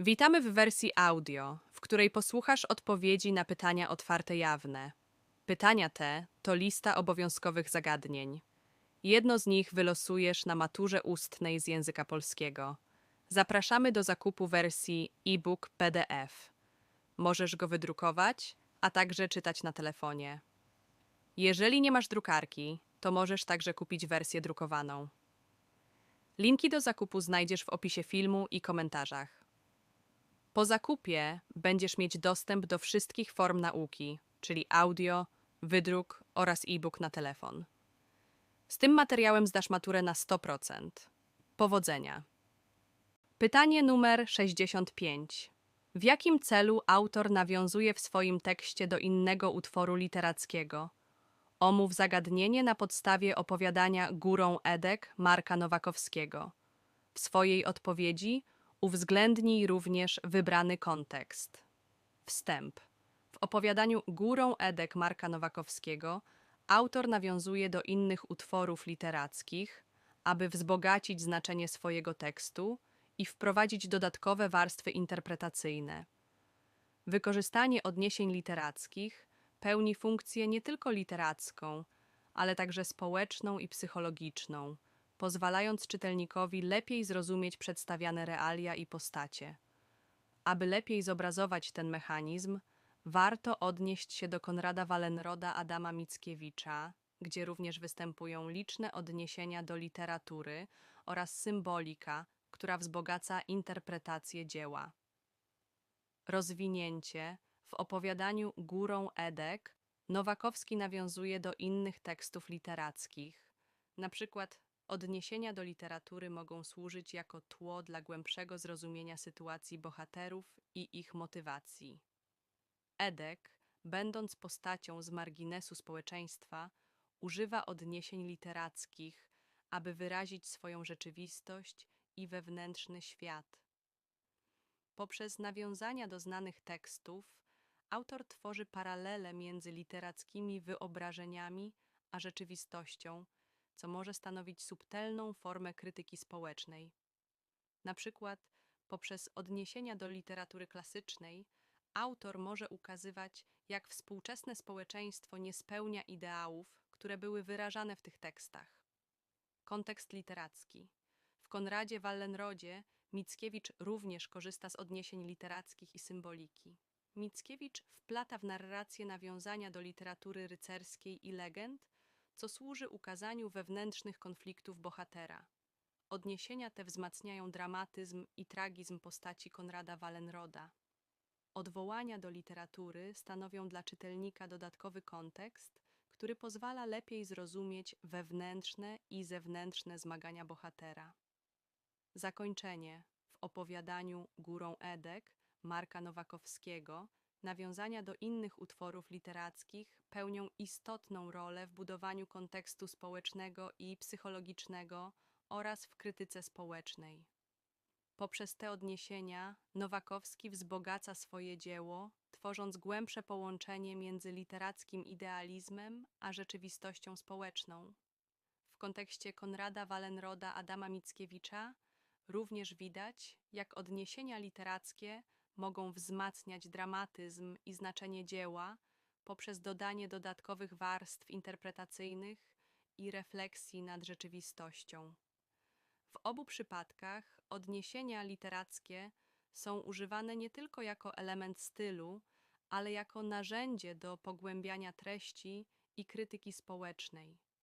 Witamy w wersji audio, w której posłuchasz odpowiedzi na pytania otwarte jawne. Pytania te to lista obowiązkowych zagadnień. Jedno z nich wylosujesz na maturze ustnej z języka polskiego. Zapraszamy do zakupu wersji e-book PDF. Możesz go wydrukować, a także czytać na telefonie. Jeżeli nie masz drukarki, to możesz także kupić wersję drukowaną. Linki do zakupu znajdziesz w opisie filmu i komentarzach. Po zakupie będziesz mieć dostęp do wszystkich form nauki, czyli audio, wydruk oraz e-book na telefon. Z tym materiałem zdasz maturę na 100%. Powodzenia. Pytanie numer 65. W jakim celu autor nawiązuje w swoim tekście do innego utworu literackiego? Omów zagadnienie na podstawie opowiadania Górą Edek Marka Nowakowskiego. W swojej odpowiedzi uwzględnij również wybrany kontekst. Wstęp. W opowiadaniu Górą Edek Marka Nowakowskiego autor nawiązuje do innych utworów literackich, aby wzbogacić znaczenie swojego tekstu i wprowadzić dodatkowe warstwy interpretacyjne. Wykorzystanie odniesień literackich pełni funkcję nie tylko literacką, ale także społeczną i psychologiczną, pozwalając czytelnikowi lepiej zrozumieć przedstawiane realia i postacie. Aby lepiej zobrazować ten mechanizm, warto odnieść się do Konrada Wallenroda Adama Mickiewicza, gdzie również występują liczne odniesienia do literatury oraz symbolika, która wzbogaca interpretację dzieła. Rozwinięcie w opowiadaniu Górą Edek Nowakowski nawiązuje do innych tekstów literackich. Na przykład odniesienia do literatury mogą służyć jako tło dla głębszego zrozumienia sytuacji bohaterów i ich motywacji. Edek, będąc postacią z marginesu społeczeństwa, używa odniesień literackich, aby wyrazić swoją rzeczywistość i wewnętrzny świat. Poprzez nawiązania do znanych tekstów, autor tworzy paralele między literackimi wyobrażeniami a rzeczywistością, co może stanowić subtelną formę krytyki społecznej. Na przykład poprzez odniesienia do literatury klasycznej, autor może ukazywać, jak współczesne społeczeństwo nie spełnia ideałów, które były wyrażane w tych tekstach. Kontekst literacki. W Konradzie Wallenrodzie Mickiewicz również korzysta z odniesień literackich i symboliki. Mickiewicz wplata w narrację nawiązania do literatury rycerskiej i legend, co służy ukazaniu wewnętrznych konfliktów bohatera. Odniesienia te wzmacniają dramatyzm i tragizm postaci Konrada Wallenroda. Odwołania do literatury stanowią dla czytelnika dodatkowy kontekst, który pozwala lepiej zrozumieć wewnętrzne i zewnętrzne zmagania bohatera. Zakończenie w opowiadaniu Górą Edek Marka Nowakowskiego nawiązania do innych utworów literackich pełnią istotną rolę w budowaniu kontekstu społecznego i psychologicznego oraz w krytyce społecznej. Poprzez te odniesienia Nowakowski wzbogaca swoje dzieło, tworząc głębsze połączenie między literackim idealizmem a rzeczywistością społeczną. W kontekście Konrada Wallenroda Adama Mickiewicza również widać, jak odniesienia literackie mogą wzmacniać dramatyzm i znaczenie dzieła poprzez dodanie dodatkowych warstw interpretacyjnych i refleksji nad rzeczywistością. W obu przypadkach odniesienia literackie są używane nie tylko jako element stylu, ale jako narzędzie do pogłębiania treści i krytyki społecznej.